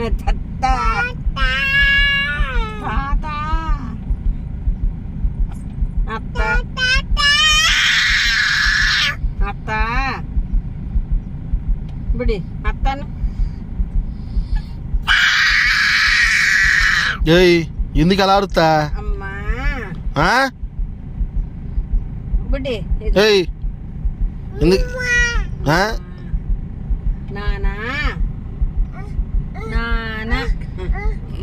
చెత్త తాత. అత్త. అత్త. బిడి అత్తను. ఏయ్ ఎందుకు అలా ఆడుతా అమ్మా. ఆ? బిడి ఏయ్ ఎందుకు? ఆ? నానా.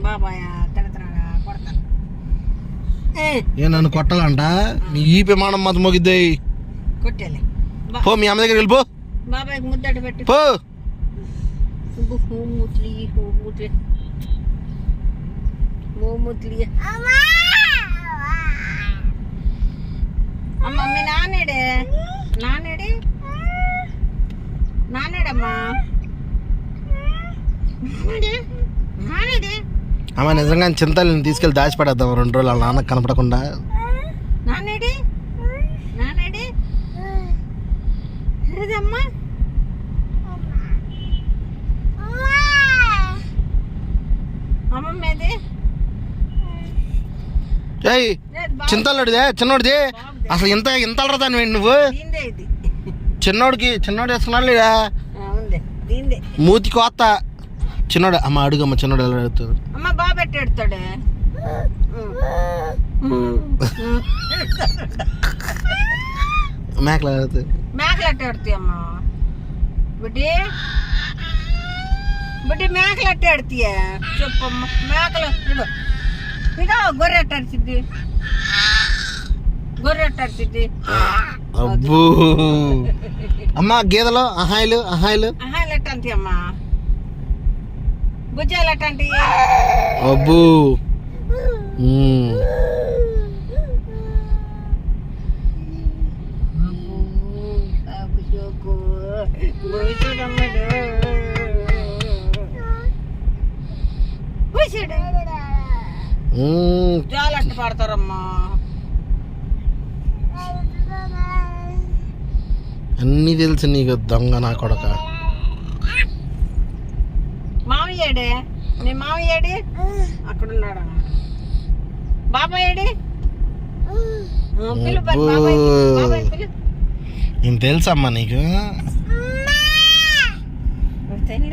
బాబాయ్ తిడతాడా కొడతాను. ఏ, ఏ నన్ను కొట్టాలంట? నీ ఈ ప్రమాణం మత మోగిద్దే. కొట్టేలే పో మీ అమ్మ దగ్గరికి వెళ్ళిపో బాబాయ్కి ముద్దట పెట్టి. పో. మూత్రి మూత్రి మూత్రి అమ్మ మీ నానేడే నానేడే నానేడమ్మా నానేడే నానేడే అమ్మ నిజంగా చింతలు తీసుకెళ్ళి దాచిపెడేద్దాం రెండు రోజులు వాళ్ళ నాన్న కనపడకుండా. చింతలుడిదే చిన్నోడిది? అసలు ఇంత ఇంత అలరదాని నువ్వు? చిన్నోడికి చిన్నోడు వేసుకున్నాడు మూతి కోత చిన్నోడు అమ్మ అడుగమ్మ చిన్నోడు ఎలా అడుగుతాడు? అమ్మ బాగా పెట్టాడుతాడు మేకలు అడుగుతాడు మేకలు అట్టాడుతాయి అమ్మ? బుడ్డి? బుడ్డి మేకలు అట్టాడుతాయ చెప్పమ్మ మేకలు ఇదో ఇదో గొర్రె అట్టాడుతుంది గొర్రె అట్టాడుతుంది అబ్బో. అమ్మ గేదెలు అహాయిలు అహాయిలు. ఆహాలు ఎట్టంతి అమ్మ? భుజాలు అబ్బో. జాలట్టు పడతారమ్మా. అన్నీ తెలుసు నీకు దొంగ నా కొడక. మామయ్యాడే మీ మామయ్యాడి అక్కడ ఉన్నాడా బాబాయ్ ఏడి? నేను తెలుసమ్మా నీకు. తెలు